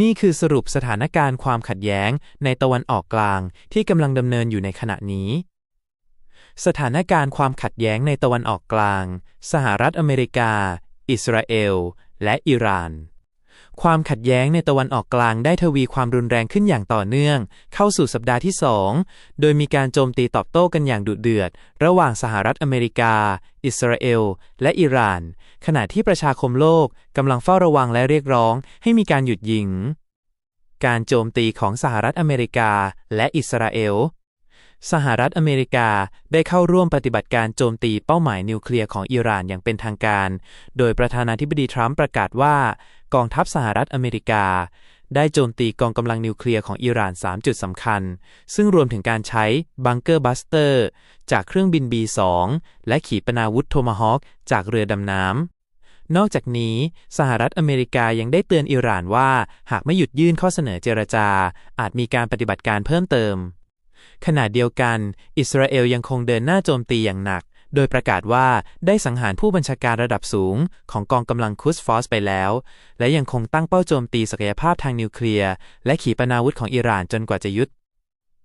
นี่คือสรุปสถานการณ์ความขัดแย้งในตะวันออกกลางที่กำลังดำเนินอยู่ในขณะนี้ สถานการณ์ความขัดแย้งในตะวันออกกลาง สหรัฐอเมริกา อิสราเอล และอิหร่าน ความขัดแย้งในตะวันออกกลางได้ทวีความรุนแรงขึ้นอย่างต่อเนื่อง เข้าสู่สัปดาห์ที่สองโดยมีการโจมตีตอบโต้กันอย่างดุเดือด ระหว่างสหรัฐอเมริกา อิสราเอล และอิหร่าน ขณะที่ประชาคมโลกกำลังเฝ้าระวังและเรียกร้องให้มีการหยุดยิง การโจมตีของสหรัฐอเมริกาและอิสราเอลสหรัฐอเมริกาได้เข้าร่วมปฏิบัติการโจมตีเป้าหมายนิวเคลียร์ของอิหร่านอย่างเป็นทางการ โดยประธานาธิบดีทรัมป์ประกาศว่า กองทัพสหรัฐอเมริกา ได้โจมตีกองกำลังนิวเคลียร์ของอิหร่าน 3 จุดสำคัญ ซึ่งรวมถึงการใช้บังเกอร์บัสเตอร์ จากเครื่องบิน B-2 และขีปนาวุธโทมาฮอคจากเรือดำน้ำนอกจากนี้ สหรัฐอเมริกายังได้เตือนอิหร่านว่า หากไม่หยุดยื่นข้อเสนอเจรจา อาจมีการปฏิบัติการเพิ่มเติม ขณะเดียวกัน อิสราเอลยังคงเดินหน้าโจมตีอย่างหนัก โดยประกาศว่าได้สังหารผู้บัญชาการระดับสูงของกองกำลังคุสฟอสไปแล้ว และยังคงตั้งเป้าโจมตีศักยภาพทางนิวเคลียร์ และขีปนาวุธของอิหร่านจนกว่าจะยุด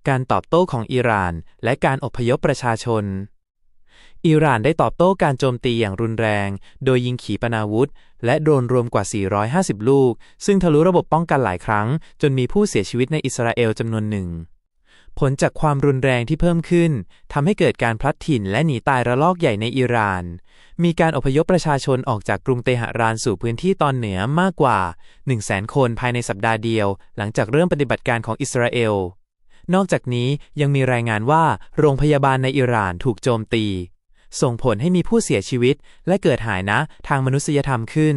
การตอบโต้ของอิหร่าน และการอพยพประชาชน อิหร่านได้ตอบโต้การโจมตีอย่างรุนแรง โดยยิงขีปนาวุธ และโดรนรวมกว่า 450 ลูก ซึ่งทะลุระบบป้องกันหลายครั้ง จนมีผู้เสียชีวิตในอิสราเอลจำนวนหนึ่ง ผลจากความรุนแรงที่เพิ่มขึ้นทำให้เกิดการพลัดถิ่นและหนีตายระลอกใหญ่ในอิหร่าน มีการอพยพประชาชนออกจากกรุงเตหะรานสู่พื้นที่ตอนเหนือมากกว่า 100,000 คนภายในสัปดาห์เดียว หลังจากเริ่มปฏิบัติการของอิสราเอล นอกจากนี้ยังมีรายงานว่าโรงพยาบาลในอิหร่านถูกโจมตี ส่งผลให้มีผู้เสียชีวิต และเกิดหายนะทางมนุษยธรรมขึ้น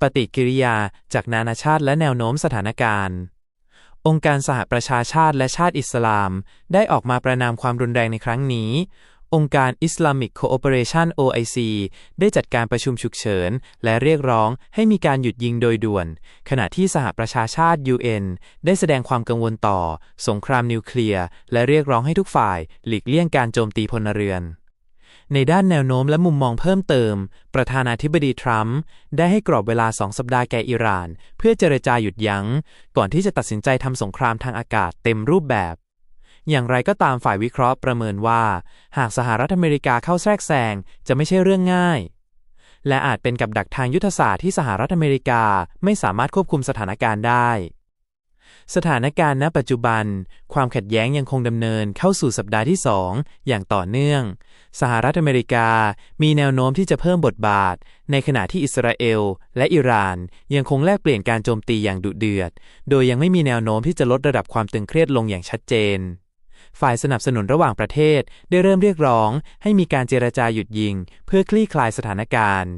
ปฏิกิริยาจากนานาชาติและแนวโน้มสถานการณ์ องค์การสหประชาชาติและชาติอิสลาม ได้ออกมาประนามความรุนแรงในครั้งนี้ องค์การ Islamic Cooperation OIC ได้จัดการประชุมฉุกเฉิน และเรียกร้องให้มีการหยุดยิงโดยด่วน ขณะที่สหประชาชาติ UN ได้แสดงความกังวลต่อ สงครามนิวเคลียร์ และเรียกร้องให้ทุกฝ่าย หลีกเลี่ยงการโจมตีพลเรือน ในด้านแนวโน้มและมุมมองเพิ่มเติม ประธานาธิบดีทรัมป์ได้ให้กรอบเวลาสองสัปดาห์แก่อิหร่าน เพื่อเจรจาหยุดยัง้ง ก่อนที่จะตัดสินใจทำสงครามทางอากาศเต็มรูปแบบ อย่างไรก็ตามฝ่ายวิเคราะห์ประเมินว่า หากสหรัฐอเมริกาเข้าแทรกแซงจะไม่ใช่เรื่องง่าย และอาจเป็นกับดักทางยุทธศาสตร์ที่สหรัฐอเมริกาไม่สามารถควบคุมสถานการณ์ได้ สถานการณ์ณปัจจุบัน ความขัดแย้งยังคงดำเนินเข้าสู่สัปดาห์ที่ 2 อย่างต่อเนื่อง สหรัฐอเมริกามีแนวโน้มที่จะเพิ่มบทบาท ในขณะที่อิสราเอล และอิหร่าน ยังคงแลกเปลี่ยนการโจมตีอย่างดุเดือด โดยยังไม่มีแนวโน้มที่จะลดระดับความตึงเครียดลงอย่างชัดเจนฝ่ายสนับสนุนระหว่างประเทศได้เริ่มเรียกร้องให้มีการเจรจาหยุดยิง เพื่อคลี่คลายสถานการณ์